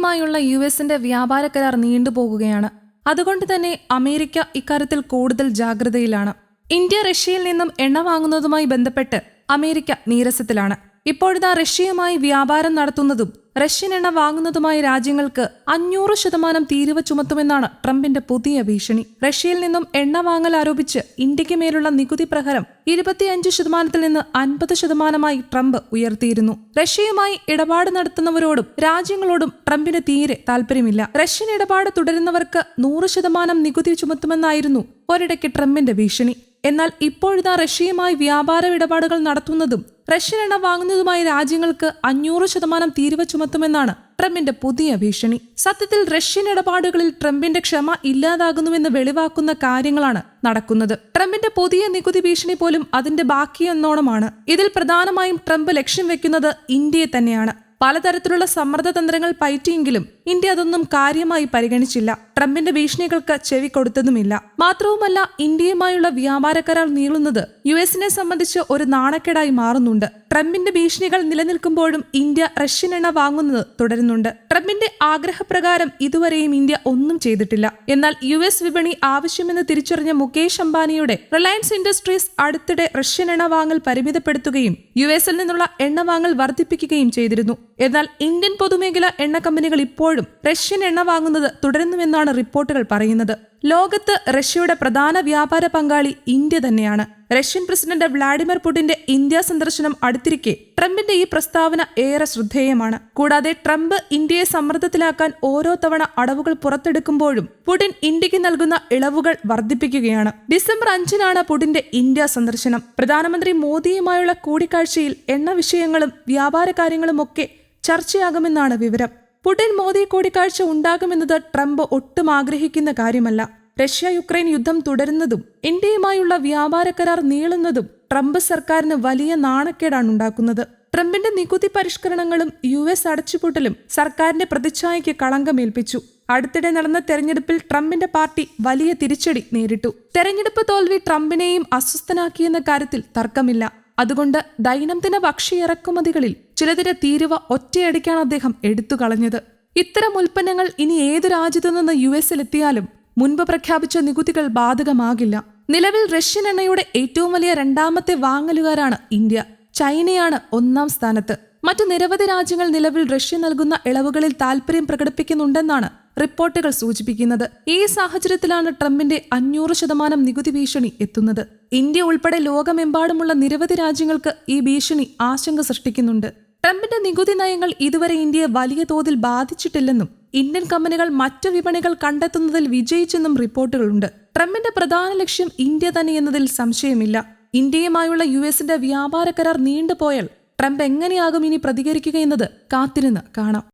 ഇന്ത്യയുമായുള്ള യു എസിന്റെ വ്യാപാര കരാർ നീണ്ടുപോകുകയാണ് അതുകൊണ്ട് തന്നെ അമേരിക്ക ഇക്കാര്യത്തിൽ കൂടുതൽ ജാഗ്രതയിലാണ്. ഇന്ത്യ റഷ്യയിൽ നിന്നും എണ്ണ വാങ്ങുന്നതുമായി ബന്ധപ്പെട്ട് അമേരിക്ക നീരസത്തിലാണ്. ഇപ്പോഴിതാ റഷ്യയുമായി വ്യാപാരം നടത്തുന്നതും റഷ്യൻ എണ്ണ വാങ്ങുന്നതുമായ രാജ്യങ്ങൾക്ക് അഞ്ഞൂറ് ശതമാനം തീരുവ ചുമത്തുമെന്നാണ് ട്രംപിന്റെ പുതിയ ഭീഷണി. റഷ്യയിൽ നിന്നും എണ്ണ വാങ്ങൽ ആരോപിച്ച് ഇന്ത്യയ്ക്ക് മേലുള്ള നികുതി പ്രഹരം ഇരുപത്തിയഞ്ച് ശതമാനത്തിൽ നിന്ന് അൻപത് ശതമാനമായി ട്രംപ് ഉയർത്തിയിരുന്നു. റഷ്യയുമായി ഇടപാട് നടത്തുന്നവരോടും രാജ്യങ്ങളോടും ട്രംപിന് തീരെ താൽപര്യമില്ല റഷ്യൻ ഇടപാട് തുടരുന്നവർക്ക് നൂറ് ശതമാനം നികുതി ചുമത്തുമെന്നായിരുന്നു ഒരിടയ്ക്ക് ട്രംപിന്റെ ഭീഷണി. എന്നാൽ ഇപ്പോഴിതാ റഷ്യയുമായി വ്യാപാര ഇടപാടുകൾ നടത്തുന്നതും റഷ്യൻ എണ്ണ വാങ്ങുന്നതുമായ രാജ്യങ്ങൾക്ക് അഞ്ഞൂറ് ശതമാനം തീരുവ ചുമത്തുമെന്നാണ് ട്രംപിന്റെ പുതിയ ഭീഷണി. സത്യത്തിൽ റഷ്യൻ ഇടപാടുകളിൽ ട്രംപിന്റെ ക്ഷമ ഇല്ലാതാകുന്നുവെന്ന് വെളിവാക്കുന്ന കാര്യങ്ങളാണ് നടക്കുന്നത്. ട്രംപിന്റെ പുതിയ നികുതി ഭീഷണി പോലും അതിന്റെ ബാക്കിയെന്നോണമാണ്. ഇതിൽ പ്രധാനമായും ട്രംപ് ലക്ഷ്യം വെക്കുന്നത് ഇന്ത്യയെ തന്നെയാണ്. പലതരത്തിലുള്ള സമ്മർദ്ദ തന്ത്രങ്ങൾ പയറ്റിയെങ്കിലും ഇന്ത്യ അതൊന്നും കാര്യമായി പരിഗണിച്ചില്ല. ട്രംപിന്റെ ഭീഷണികൾക്ക് ചെവി കൊടുത്തതുമില്ല. മാത്രവുമല്ല ഇന്ത്യയുമായുള്ള വ്യാപാര കരാർ നീളുന്നത് യു എസിനെ സംബന്ധിച്ച് ഒരു നാണക്കേടായി മാറുന്നുണ്ട്. ട്രംപിന്റെ ഭീഷണികൾ നിലനിൽക്കുമ്പോഴും ഇന്ത്യ റഷ്യൻ എണ്ണ വാങ്ങുന്നത് തുടരുന്നുണ്ട്. ട്രംപിന്റെ ആഗ്രഹപ്രകാരം ഇതുവരെയും ഇന്ത്യ ഒന്നും ചെയ്തിട്ടില്ല. എന്നാൽ യു എസ് വിപണി ആവശ്യമെന്ന് തിരിച്ചറിഞ്ഞ മുകേഷ് അംബാനിയുടെ റിലയൻസ് ഇൻഡസ്ട്രീസ് അടുത്തിടെ റഷ്യൻ എണ്ണ വാങ്ങൽ പരിമിതപ്പെടുത്തുകയും യു എസിൽ നിന്നുള്ള എണ്ണ വാങ്ങൽ വർദ്ധിപ്പിക്കുകയും ചെയ്തിരുന്നു. എന്നാൽ ഇന്ത്യൻ പൊതുമേഖല എണ്ണ കമ്പനികൾ ഇപ്പോഴും റഷ്യൻ എണ്ണ വാങ്ങുന്നത് തുടരുന്നുവെന്നാണ് റിപ്പോർട്ടുകൾ പറയുന്നത്. ലോകത്ത് റഷ്യയുടെ പ്രധാന വ്യാപാര പങ്കാളി ഇന്ത്യ തന്നെയാണ്. റഷ്യൻ പ്രസിഡന്റ് വ്ളാഡിമിർ പുടിന്റെ ഇന്ത്യ സന്ദർശനം അടുത്തിരിക്കെ ട്രംപിന്റെ ഈ പ്രസ്താവന ഏറെ ശ്രദ്ധേയമാണ്. കൂടാതെ ട്രംപ് ഇന്ത്യയെ സമ്മർദ്ദത്തിലാക്കാൻ ഓരോ തവണ അടവുകൾ പുറത്തെടുക്കുമ്പോഴും പുടിൻ ഇന്ത്യയ്ക്ക് നൽകുന്ന ഇളവുകൾ വർദ്ധിപ്പിക്കുകയാണ്. ഡിസംബർ അഞ്ചിനാണ് പുടിന്റെ ഇന്ത്യ സന്ദർശനം. പ്രധാനമന്ത്രി മോദിയുമായുള്ള കൂടിക്കാഴ്ചയിൽ എണ്ണ വിഷയങ്ങളും വ്യാപാര കാര്യങ്ങളുമൊക്കെ ചർച്ചയാകുമെന്നാണ് വിവരം. പുടിൻ മോദി കൂടിക്കാഴ്ച ഉണ്ടാകുമെന്നത് ട്രംപ് ഒട്ടും ആഗ്രഹിക്കുന്ന കാര്യമല്ല. റഷ്യ യുക്രൈൻ യുദ്ധം തുടരുന്നതും ഇന്ത്യയുമായുള്ള വ്യാപാര കരാർ നീളുന്നതും ട്രംപ് സർക്കാരിന് വലിയ നാണക്കേടാണ് ഉണ്ടാക്കുന്നത്. ട്രംപിന്റെ നികുതി പരിഷ്കരണങ്ങളും യു എസ് അടച്ചുപൂട്ടലും സർക്കാരിന്റെ പ്രതിച്ഛായയ്ക്ക് കളങ്കമേൽപ്പിച്ചു. അടുത്തിടെ നടന്ന തെരഞ്ഞെടുപ്പിൽ ട്രംപിന്റെ പാർട്ടി വലിയ തിരിച്ചടി നേരിട്ടു. തെരഞ്ഞെടുപ്പ് തോൽവി ട്രംപിനെയും അസ്വസ്ഥനാക്കിയെന്ന കാര്യത്തിൽ തർക്കമില്ല. അതുകൊണ്ട് ദൈനംദിന ഭക്ഷ്യ ഇറക്കുമതികളിൽ ചിലതിന്റെ തീരുവ ഒറ്റയടിക്കാണ് അദ്ദേഹം എടുത്തു കളഞ്ഞത്. ഇത്തരം ഉൽപ്പന്നങ്ങൾ ഇനി ഏത് രാജ്യത്തു നിന്ന് യു എസിലെത്തിയാലും മുൻപ് പ്രഖ്യാപിച്ച നികുതികൾ ബാധകമാകില്ല. നിലവിൽ റഷ്യൻ എണ്ണയുടെ ഏറ്റവും വലിയ രണ്ടാമത്തെ വാങ്ങലുകാരാണ് ഇന്ത്യ. ചൈനയാണ് ഒന്നാം സ്ഥാനത്ത്. മറ്റു നിരവധി രാജ്യങ്ങൾ നിലവിൽ റഷ്യ നൽകുന്ന ഇളവുകളിൽ താൽപര്യം പ്രകടിപ്പിക്കുന്നുണ്ടെന്നാണ് റിപ്പോർട്ടുകൾ സൂചിപ്പിക്കുന്നത് ഈ സാഹചര്യത്തിലാണ് ട്രംപിന്റെ അഞ്ഞൂറ് ശതമാനം നികുതി ഭീഷണി എത്തുന്നത്. ഇന്ത്യ ഉൾപ്പെടെ ലോകമെമ്പാടുമുള്ള നിരവധി രാജ്യങ്ങൾക്ക് ഈ ഭീഷണി ആശങ്ക സൃഷ്ടിക്കുന്നുണ്ട്. ട്രംപിന്റെ നികുതി നയങ്ങൾ ഇതുവരെ ഇന്ത്യയെ വലിയ തോതിൽ ബാധിച്ചിട്ടില്ലെന്നും ഇന്ത്യൻ കമ്പനികൾ മറ്റു വിപണികൾ കണ്ടെത്തുന്നതിൽ വിജയിച്ചെന്നും റിപ്പോർട്ടുകളുണ്ട്. ട്രംപിന്റെ പ്രധാന ലക്ഷ്യം ഇന്ത്യ തന്നെ എന്നതിൽ സംശയമില്ല. ഇന്ത്യയുമായുള്ള യു എസിന്റെ വ്യാപാര കരാർ നീണ്ടുപോയാൽ ട്രംപ് എങ്ങനെയാകും ഇനി പ്രതികരിക്കുക എന്നത് കാത്തിരുന്ന് കാണാം.